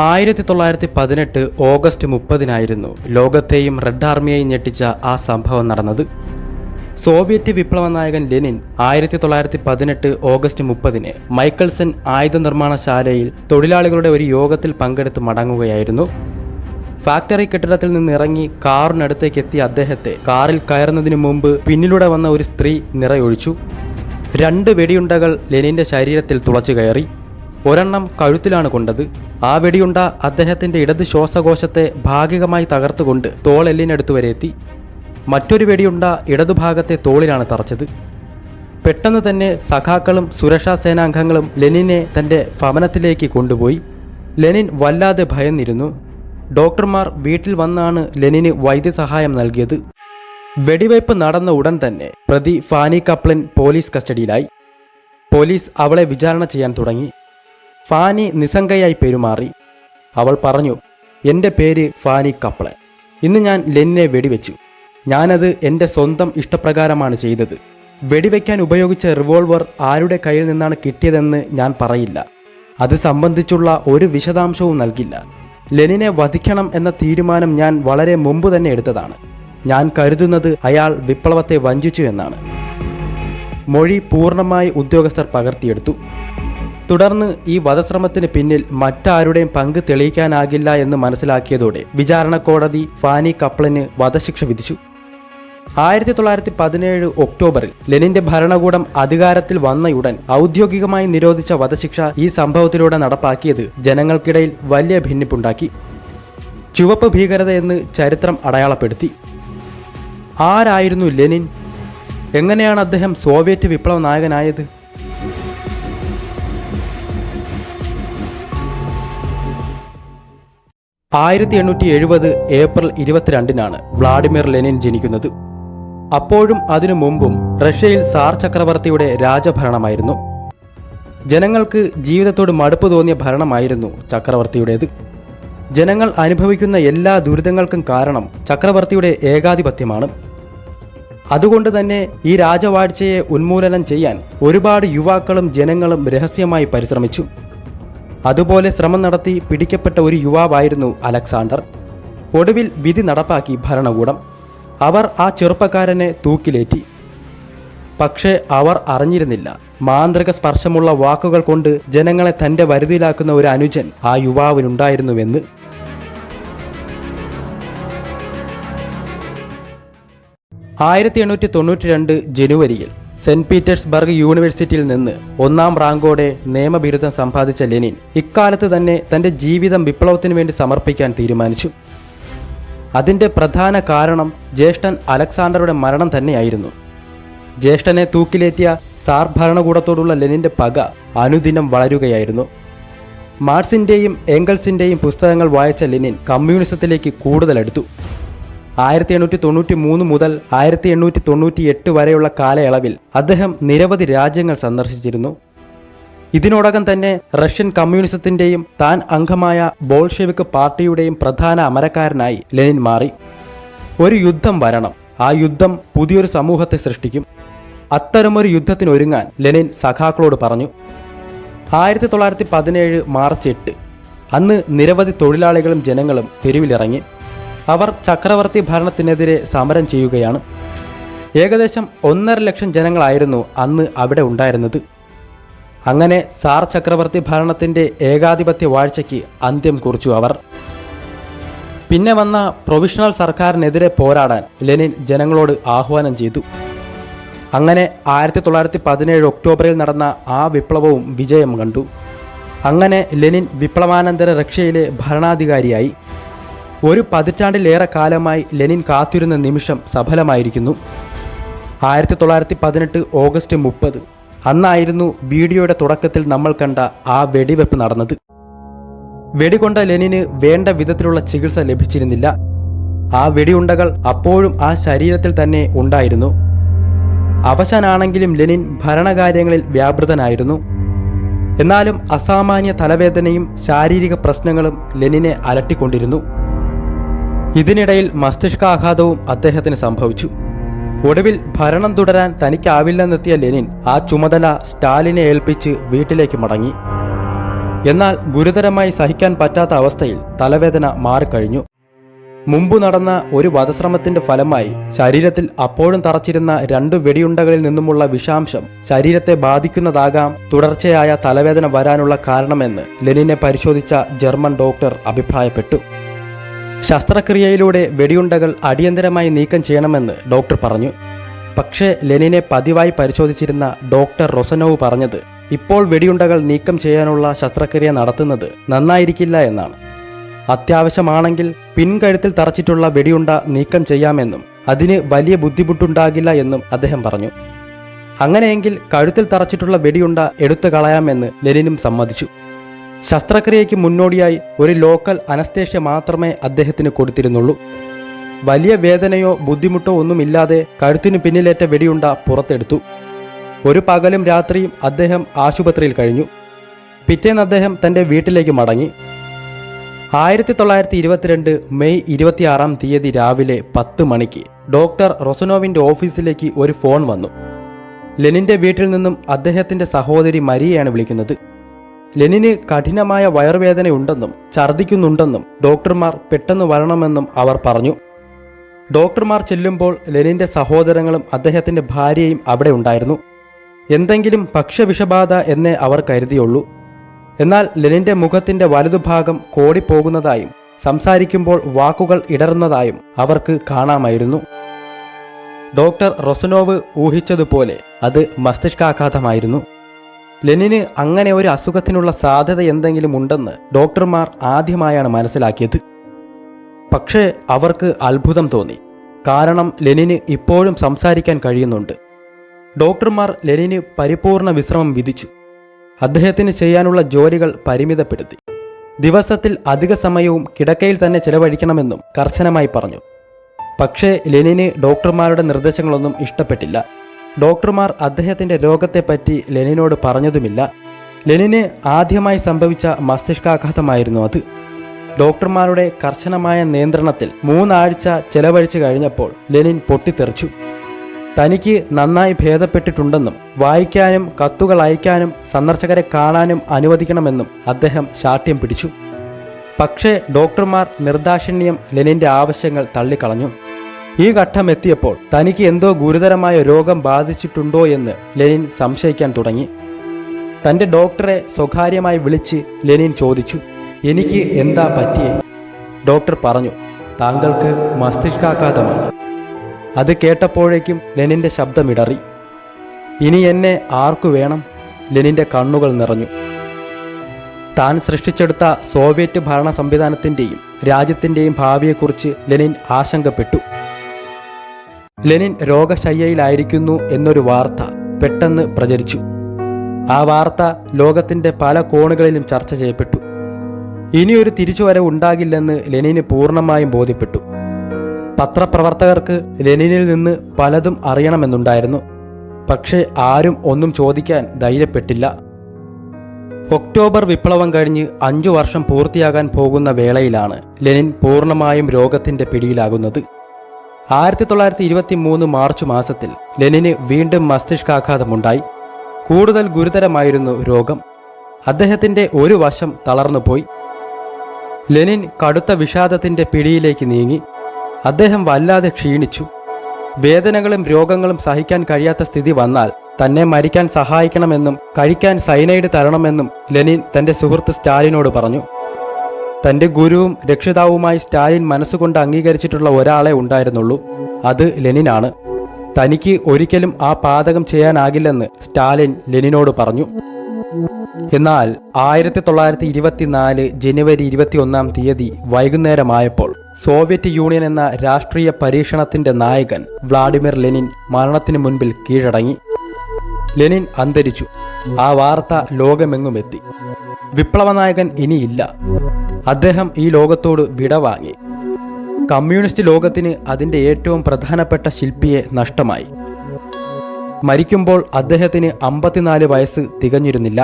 ആയിരത്തി തൊള്ളായിരത്തി പതിനെട്ട് ഓഗസ്റ്റ് മുപ്പതിനായിരുന്നു ലോകത്തെയും റെഡ് ആർമിയെയും ഞെട്ടിച്ച ആ സംഭവം നടന്നത്. സോവിയറ്റ് വിപ്ലവ നായകൻ ലെനിൻ ആയിരത്തി തൊള്ളായിരത്തി പതിനെട്ട് ഓഗസ്റ്റ് മുപ്പതിന് മൈക്കൽസൺ ആയുധ നിർമ്മാണശാലയിൽ തൊഴിലാളികളുടെ ഒരു യോഗത്തിൽ പങ്കെടുത്ത് മടങ്ങുകയായിരുന്നു. ഫാക്ടറി കെട്ടിടത്തിൽ നിന്ന് ഇറങ്ങി കാറിനടുത്തേക്ക് എത്തിയ അദ്ദേഹത്തെ കാറിൽ കയറുന്നതിന് മുമ്പ് പിന്നിലൂടെ വന്ന ഒരു സ്ത്രീ നിറയൊഴിച്ചു. രണ്ട് വെടിയുണ്ടകൾ ലെനിന്റെ ശരീരത്തിൽ തുളച്ചു കയറി ഒരെണ്ണം കഴുത്തിലാണ് കൊണ്ടത്. ആ വെടിയുണ്ട അദ്ദേഹത്തിന്റെ ഇടത് ശ്വാസകോശത്തെ ഭാഗികമായി തകർത്തുകൊണ്ട് തോളെല്ലിനടുത്ത് വരെ എത്തി. മറ്റൊരു വെടിയുണ്ട ഇടതുഭാഗത്തെ തോളിലാണ് തറച്ചത്. പെട്ടെന്ന് തന്നെ സഖാക്കളും സുരക്ഷാ സേനാംഗങ്ങളും ലെനിനെ തന്റെ ഭവനത്തിലേക്ക് കൊണ്ടുപോയി. ലെനിൻ വല്ലാതെ ഭയന്നിരുന്നു. ഡോക്ടർമാർ വീട്ടിൽ വന്നാണ് ലെനിന് വൈദ്യസഹായം നൽകിയത്. വെടിവയ്പ് നടന്ന ഉടൻ തന്നെ പ്രതി ഫാനി കപ്ലൻ പോലീസ് കസ്റ്റഡിയിലായി. പോലീസ് അവളെ വിചാരണ ചെയ്യാൻ തുടങ്ങി. ഫാനി നിസ്സംഗയായി പെരുമാറി. അവൾ പറഞ്ഞു എന്റെ പേര് ഫാനി കപ്ലൻ. ഇന്ന് ഞാൻ ലെന്നിനെ വെടിവെച്ചു. ഞാനത് എന്റെ സ്വന്തം ഇഷ്ടപ്രകാരമാണ് ചെയ്തത്. വെടിവെക്കാൻ ഉപയോഗിച്ച റിവോൾവർ ആരുടെ കയ്യിൽ നിന്നാണ് കിട്ടിയതെന്ന് ഞാൻ പറയില്ല. അത് സംബന്ധിച്ചുള്ള ഒരു വിശദാംശവും നൽകില്ല. ലെനിനെ വധിക്കണം എന്ന തീരുമാനം ഞാൻ വളരെ മുമ്പ് തന്നെ എടുത്തതാണ്. ഞാൻ കരുതുന്നത് അയാൾ വിപ്ലവത്തെ വഞ്ചിച്ചു എന്നാണ്. മൊഴി പൂർണമായി ഉദ്യോഗസ്ഥർ പകർത്തിയെടുത്തു. തുടർന്ന് ഈ വധശ്രമത്തിന് പിന്നിൽ മറ്റാരുടെയും പങ്ക് തെളിയിക്കാനാകില്ല എന്ന് മനസ്സിലാക്കിയതോടെ വിചാരണ കോടതി ഫാനി കപ്ലന് വധശിക്ഷ വിധിച്ചു. ആയിരത്തി തൊള്ളായിരത്തി പതിനേഴ് ഒക്ടോബറിൽ ലെനിന്റെ ഭരണകൂടം അധികാരത്തിൽ വന്നയുടൻ ഔദ്യോഗികമായി നിരോധിച്ച വധശിക്ഷ ഈ സംഭവത്തിലൂടെ നടപ്പാക്കിയത് ജനങ്ങൾക്കിടയിൽ വലിയ ഭിന്നിപ്പുണ്ടാക്കി. ചുവപ്പ് ഭീകരത ഭീകരതയെന്ന് ചരിത്രം അടയാളപ്പെടുത്തി. ആരായിരുന്നു ലെനിൻ? എങ്ങനെയാണ് അദ്ദേഹം സോവിയറ്റ് വിപ്ലവ നായകനായത്? ആയിരത്തി എണ്ണൂറ്റി എഴുപത് ഏപ്രിൽ ഇരുപത്തിരണ്ടിനാണ് വ്ളാഡിമിർ ലെനിൻ ജനിക്കുന്നത്. അപ്പോഴും അതിനു മുമ്പും റഷ്യയിൽ സാർ ചക്രവർത്തിയുടെ രാജഭരണമായിരുന്നു. ജനങ്ങൾക്ക് ജീവിതത്തോട് മടുപ്പ് തോന്നിയ ഭരണമായിരുന്നു ചക്രവർത്തിയുടേത്. ജനങ്ങൾ അനുഭവിക്കുന്ന എല്ലാ ദുരിതങ്ങൾക്കും കാരണം ചക്രവർത്തിയുടെ ഏകാധിപത്യമാണ്. അതുകൊണ്ട് തന്നെ ഈ രാജവാഴ്ചയെ ഉന്മൂലനം ചെയ്യാൻ ഒരുപാട് യുവാക്കളും ജനങ്ങളും രഹസ്യമായി പരിശ്രമിച്ചു. അതുപോലെ ശ്രമം നടത്തി പിടിക്കപ്പെട്ട ഒരു യുവാവായിരുന്നു അലക്സാണ്ടർ. ഒടുവിൽ വിധി നടപ്പാക്കി ഭരണകൂടം. അവർ ആ ചെറുപ്പക്കാരനെ തൂക്കിലേറ്റി. പക്ഷേ അവർ അറിഞ്ഞിരുന്നില്ല. മാന്ത്രിക സ്പർശമുള്ള വാക്കുകൾ കൊണ്ട് ജനങ്ങളെ തന്റെ വരുതിയിലാക്കുന്ന ഒരു അനുജൻ ആ യുവാവിനുണ്ടായിരുന്നുവെന്ന്. ആയിരത്തി എണ്ണൂറ്റി തൊണ്ണൂറ്റി രണ്ട് ജനുവരിയിൽ സെന്റ് പീറ്റേഴ്സ്ബർഗ് യൂണിവേഴ്സിറ്റിയിൽ നിന്ന് ഒന്നാം റാങ്കോടെ നിയമബിരുദം സമ്പാദിച്ച ലെനിൻ ഇക്കാലത്ത് തന്നെ തന്റെ ജീവിതം വിപ്ലവത്തിനു വേണ്ടി സമർപ്പിക്കാൻ തീരുമാനിച്ചു. അതിന്റെ പ്രധാന കാരണം ജ്യേഷ്ഠൻ അലക്സാണ്ടറുടെ മരണം തന്നെയായിരുന്നു. ജ്യേഷ്ഠനെ തൂക്കിലേറ്റിയ സാർ ഭരണകൂടത്തോടുള്ള ലെനിന്റെ പക അനുദിനം വളരുകയായിരുന്നു. മാർസിന്റെയും എംഗൽസിന്റെയും പുസ്തകങ്ങൾ വായിച്ച ലെനിൻ കമ്മ്യൂണിസത്തിലേക്ക് കൂടുതൽ അടുത്തു ആയിരത്തി എണ്ണൂറ്റി തൊണ്ണൂറ്റി മൂന്ന് മുതൽ ആയിരത്തി എണ്ണൂറ്റി തൊണ്ണൂറ്റി എട്ട് വരെയുള്ള കാലയളവിൽ അദ്ദേഹം നിരവധി രാജ്യങ്ങൾ സന്ദർശിച്ചിരുന്നു. ഇതിനോടകം തന്നെ റഷ്യൻ കമ്മ്യൂണിസത്തിന്റെയും താൻ അംഗമായ ബോൾഷെവിക് പാർട്ടിയുടെയും പ്രധാന അമരക്കാരനായി ലെനിൻ മാറി. ഒരു യുദ്ധം വരണം. ആ യുദ്ധം പുതിയൊരു സമൂഹത്തെ സൃഷ്ടിക്കും. അത്തരമൊരു യുദ്ധത്തിനൊരുങ്ങാൻ ലെനിൻ സഖാക്കളോട് പറഞ്ഞു. ആയിരത്തി തൊള്ളായിരത്തി പതിനേഴ് മാർച്ച് എട്ട്. അന്ന് നിരവധി തൊഴിലാളികളും ജനങ്ങളും തെരുവിലിറങ്ങി. അവർ ചക്രവർത്തി ഭരണത്തിനെതിരെ സമരം ചെയ്യുകയാണ്. ഏകദേശം ഒന്നര ലക്ഷം ജനങ്ങളായിരുന്നു അന്ന് അവിടെ ഉണ്ടായിരുന്നത്. അങ്ങനെ സാർ ചക്രവർത്തി ഭരണത്തിന്റെ ഏകാധിപത്യ വാഴ്ചയ്ക്ക് അന്ത്യം കുറിച്ചു അവർ. പിന്നെ വന്ന പ്രൊവിഷണൽ സർക്കാരിനെതിരെ പോരാടാൻ ലെനിൻ ജനങ്ങളോട് ആഹ്വാനം ചെയ്തു. അങ്ങനെ ആയിരത്തി തൊള്ളായിരത്തി പതിനേഴ് ഒക്ടോബറിൽ നടന്ന ആ വിപ്ലവവും വിജയം കണ്ടു. അങ്ങനെ ലെനിൻ വിപ്ലവാനന്തര റഷ്യയിലെ ഭരണാധികാരിയായി. ഒരു പതിറ്റാണ്ടിലേറെ കാലമായി ലെനിൻ കാത്തിരുന്ന നിമിഷം സഫലമായിരിക്കുന്നു. ആയിരത്തി തൊള്ളായിരത്തി പതിനെട്ട് ഓഗസ്റ്റ് മുപ്പത്. അന്നായിരുന്നു വീഡിയോയുടെ തുടക്കത്തിൽ നമ്മൾ കണ്ട ആ വെടിവെപ്പ് നടന്നത്. വെടികൊണ്ട ലെനിന് വേണ്ട വിധത്തിലുള്ള ചികിത്സ ലഭിച്ചിരുന്നില്ല. ആ വെടിയുണ്ടകൾ അപ്പോഴും ആ ശരീരത്തിൽ തന്നെ ഉണ്ടായിരുന്നു. അവശനാണെങ്കിലും ലെനിൻ ഭരണകാര്യങ്ങളിൽ വ്യാപൃതനായിരുന്നു. എന്നാലും അസാമാന്യ തലവേദനയും ശാരീരിക പ്രശ്നങ്ങളും ലെനിനെ അലട്ടിക്കൊണ്ടിരുന്നു. ഇതിനിടയിൽ മസ്തിഷ്കാഘാതവും അദ്ദേഹത്തിന് സംഭവിച്ചു. ഒടുവിൽ ഭരണം തുടരാൻ തനിക്കാവില്ലെന്നെത്തിയ ലെനിൻ ആ ചുമതല സ്റ്റാലിനെ ഏൽപ്പിച്ച് വീട്ടിലേക്ക് മടങ്ങി. എന്നാൽ ഗുരുതരമായി സഹിക്കാൻ പറ്റാത്ത അവസ്ഥയിൽ തലവേദന മാറിക്കഴിഞ്ഞു. മുമ്പ് നടന്ന ഒരു വധശ്രമത്തിന്റെ ഫലമായി ശരീരത്തിൽ അപ്പോഴും തറച്ചിരുന്ന രണ്ട് വെടിയുണ്ടകളിൽ നിന്നുമുള്ള വിഷാംശം ശരീരത്തെ ബാധിക്കുന്നതാകാം തുടർച്ചയായ തലവേദന വരാനുള്ള കാരണമെന്ന് ലെനിനെ പരിശോധിച്ച ജർമ്മൻ ഡോക്ടർ അഭിപ്രായപ്പെട്ടു. ശസ്ത്രക്രിയയിലൂടെ വെടിയുണ്ടകൾ അടിയന്തരമായി നീക്കം ചെയ്യണമെന്ന് ഡോക്ടർ പറഞ്ഞു. പക്ഷേ ലെനിനെ പതിവായി പരിശോധിച്ചിരുന്ന ഡോക്ടർ റൊസനോവ് പറഞ്ഞത് ഇപ്പോൾ വെടിയുണ്ടകൾ നീക്കം ചെയ്യാനുള്ള ശസ്ത്രക്രിയ നടത്തുന്നത് നന്നായിരിക്കില്ല എന്നാണ്. അത്യാവശ്യമാണെങ്കിൽ പിൻകഴുത്തിൽ തറച്ചിട്ടുള്ള വെടിയുണ്ട നീക്കം ചെയ്യാമെന്നും അതിന് വലിയ ബുദ്ധിമുട്ടുണ്ടാകില്ല എന്നും അദ്ദേഹം പറഞ്ഞു. അങ്ങനെയെങ്കിൽ കഴുത്തിൽ തറച്ചിട്ടുള്ള വെടിയുണ്ട എടുത്തു കളയാമെന്ന് ലെനിനും സമ്മതിച്ചു. ശസ്ത്രക്രിയയ്ക്ക് മുന്നോടിയായി ഒരു ലോക്കൽ അനസ്തേഷ്യ മാത്രമേ അദ്ദേഹത്തിന് കൊടുത്തിരുന്നുള്ളൂ. വലിയ വേദനയോ ബുദ്ധിമുട്ടോ ഒന്നുമില്ലാതെ കഴുത്തിനു പിന്നിലേറ്റ വെടിയുണ്ട പുറത്തെടുത്തു. ഒരു പകലും രാത്രിയും അദ്ദേഹം ആശുപത്രിയിൽ കഴിഞ്ഞു. പിറ്റേന്ന് അദ്ദേഹം തന്റെ വീട്ടിലേക്ക് മടങ്ങി. ആയിരത്തി തൊള്ളായിരത്തി ഇരുപത്തിരണ്ട് മെയ് ഇരുപത്തിയാറാം തീയതി രാവിലെ പത്ത് മണിക്ക് ഡോക്ടർ റൊസനോവിന്റെ ഓഫീസിലേക്ക് ഒരു ഫോൺ വന്നു. ലെനിന്റെ വീട്ടിൽ നിന്നും അദ്ദേഹത്തിന്റെ സഹോദരി മരിയയാണ് വിളിക്കുന്നത്. ലെനിന് കഠിനമായ വയറുവേദനയുണ്ടെന്നും ഛർദ്ദിക്കുന്നുണ്ടെന്നും ഡോക്ടർമാർ പെട്ടെന്ന് വരണമെന്നും അവർ പറഞ്ഞു. ഡോക്ടർമാർ ചെല്ലുമ്പോൾ ലെനിന്റെ സഹോദരങ്ങളും അദ്ദേഹത്തിന്റെ ഭാര്യയും അവിടെ ഉണ്ടായിരുന്നു. എന്തെങ്കിലും ഭക്ഷ്യവിഷബാധ എന്നേ അവർ കരുതിയുള്ളൂ. എന്നാൽ ലെനിന്റെ മുഖത്തിന്റെ വലതുഭാഗം കോടിപ്പോകുന്നതായും സംസാരിക്കുമ്പോൾ വാക്കുകൾ ഇടറുന്നതായും അവർക്ക് കാണാമായിരുന്നു. ഡോക്ടർ റൊസനോവ് ഊഹിച്ചതുപോലെ അത് മസ്തിഷ്കാഘാതമായിരുന്നു. ലെനിന് അങ്ങനെ ഒരു അസുഖത്തിനുള്ള സാധ്യത എന്തെങ്കിലും ഉണ്ടെന്ന് ഡോക്ടർമാർ ആദ്യമായാണ് മനസ്സിലാക്കിയത്. പക്ഷേ അവർക്ക് അത്ഭുതം തോന്നി. കാരണം ലെനിന് ഇപ്പോഴും സംസാരിക്കാൻ കഴിയുന്നുണ്ട്. ഡോക്ടർമാർ ലെനിന് പരിപൂർണ വിശ്രമം വിധിച്ചു. അദ്ദേഹത്തിന് ചെയ്യാനുള്ള ജോലികൾ പരിമിതപ്പെടുത്തി. ദിവസത്തിൽ അധിക സമയവും കിടക്കയിൽ തന്നെ ചെലവഴിക്കണമെന്നും കർശനമായി പറഞ്ഞു. പക്ഷേ ലെനിന് ഡോക്ടർമാരുടെ നിർദ്ദേശങ്ങളൊന്നും ഇഷ്ടപ്പെട്ടില്ല. ഡോക്ടർമാർ അദ്ദേഹത്തിന്റെ രോഗത്തെപ്പറ്റി ലെനിനോട് പറഞ്ഞതുമില്ല. ലെനിന് ആദ്യമായി സംഭവിച്ച മസ്തിഷ്കാഘാതമായിരുന്നു അത്. ഡോക്ടർമാരുടെ കർശനമായ നിയന്ത്രണത്തിൽ മൂന്നാഴ്ച ചെലവഴിച്ചു കഴിഞ്ഞപ്പോൾ ലെനിൻ പൊട്ടിത്തെറിച്ചു. തനിക്ക് നന്നായി ഭേദപ്പെട്ടിട്ടുണ്ടെന്നും വായിക്കാനും കത്തുകൾ അയക്കാനും സന്ദർശകരെ കാണാനും അനുവദിക്കണമെന്നും അദ്ദേഹം ശാഠ്യം പിടിച്ചു. പക്ഷേ ഡോക്ടർമാർ നിർദാക്ഷിണ്യം ലെനിന്റെ ആവശ്യങ്ങൾ തള്ളിക്കളഞ്ഞു. ഈ ഘട്ടം എത്തിയപ്പോൾ തനിക്ക് എന്തോ ഗുരുതരമായ രോഗം ബാധിച്ചിട്ടുണ്ടോ എന്ന് ലെനിൻ സംശയിക്കാൻ തുടങ്ങി. തന്റെ ഡോക്ടറെ സ്വകാര്യമായി വിളിച്ച് ലെനിൻ ചോദിച്ചു എനിക്ക് എന്താ പറ്റിയേ? ഡോക്ടർ പറഞ്ഞു താങ്കൾക്ക് മസ്തിഷ്കാഘാതമാണ്. അത് കേട്ടപ്പോഴേക്കും ലെനിന്റെ ശബ്ദമിടറി ഇനി എന്നെ ആർക്കു വേണം? ലെനിന്റെ കണ്ണുകൾ നിറഞ്ഞു. താൻ സൃഷ്ടിച്ചെടുത്ത സോവിയറ്റ് ഭരണ സംവിധാനത്തിന്റെയും രാജ്യത്തിന്റെയും ഭാവിയെക്കുറിച്ച് ലെനിൻ ആശങ്കപ്പെട്ടു. ലെനിൻ രോഗശയ്യയിലായിരിക്കുന്നു എന്നൊരു വാർത്ത പെട്ടെന്ന് പ്രചരിച്ചു. ആ വാർത്ത ലോകത്തിന്റെ പല കോണുകളിലും ചർച്ച ചെയ്യപ്പെട്ടു. ഇനിയൊരു തിരിച്ചുവരവ് ഉണ്ടാകില്ലെന്ന് ലെനിന് പൂർണമായും ബോധ്യപ്പെട്ടു. പത്രപ്രവർത്തകർക്ക് ലെനിനിൽ നിന്ന് പലതും അറിയണമെന്നുണ്ടായിരുന്നു. പക്ഷേ ആരും ഒന്നും ചോദിക്കാൻ ധൈര്യപ്പെട്ടില്ല. ഒക്ടോബർ വിപ്ലവം കഴിഞ്ഞ് അഞ്ചു വർഷം പൂർത്തിയാകാൻ പോകുന്ന വേളയിലാണ് ലെനിൻ പൂർണമായും രോഗത്തിന്റെ പിടിയിലാകുന്നത്. ആയിരത്തി തൊള്ളായിരത്തി ഇരുപത്തി മൂന്ന് മാർച്ച് മാസത്തിൽ ലെനിന് വീണ്ടും മസ്തിഷ്കാഘാതമുണ്ടായി. കൂടുതൽ ഗുരുതരമായിരുന്നു രോഗം. അദ്ദേഹത്തിന്റെ ഒരു വശം തളർന്നുപോയി. ലെനിൻ കടുത്ത വിഷാദത്തിന്റെ പിടിയിലേക്ക് നീങ്ങി. അദ്ദേഹം വല്ലാതെ ക്ഷീണിച്ചു. വേദനകളും രോഗങ്ങളും സഹിക്കാൻ കഴിയാത്ത സ്ഥിതി വന്നാൽ തന്നെ മരിക്കാൻ സഹായിക്കണമെന്നും കഴിക്കാൻ സൈനൈഡ് തരണമെന്നും ലെനിൻ തന്റെ സുഹൃത്ത് സ്റ്റാലിനോട് പറഞ്ഞു. തന്റെ ഗുരുവും രക്ഷിതാവുമായി സ്റ്റാലിൻ മനസ്സുകൊണ്ട് അംഗീകരിച്ചിട്ടുള്ള ഒരാളെ ഉണ്ടായിരുന്നുള്ളൂ. അത് ലെനിനാണ്. തനിക്ക് ഒരിക്കലും ആ പാതകം ചെയ്യാനാകില്ലെന്ന് സ്റ്റാലിൻ ലെനിനോട് പറഞ്ഞു. എന്നാൽ ആയിരത്തി തൊള്ളായിരത്തി ഇരുപത്തിനാല് ജനുവരി ഇരുപത്തിയൊന്നാം തീയതി വൈകുന്നേരമായപ്പോൾ സോവിയറ്റ് യൂണിയൻ എന്ന രാഷ്ട്രീയ പരീക്ഷണത്തിന്റെ നായകൻ വ്ളാഡിമിർ ലെനിൻ മരണത്തിനു മുൻപിൽ കീഴടങ്ങി. ലെനിൻ അന്തരിച്ചു. ആ വാർത്ത ലോകമെങ്ങുമെത്തി. വിപ്ലവനായകൻ ഇനിയില്ല. അദ്ദേഹം ഈ ലോകത്തോട് വിടവാങ്ങി കമ്മ്യൂണിസ്റ്റ് ലോകത്തിന് അതിന്റെ ഏറ്റവും പ്രധാനപ്പെട്ട ശില്പിയെ നഷ്ടമായി മരിക്കുമ്പോൾ അദ്ദേഹത്തിന് അമ്പത്തിനാല് വയസ്സ് തികഞ്ഞിരുന്നില്ല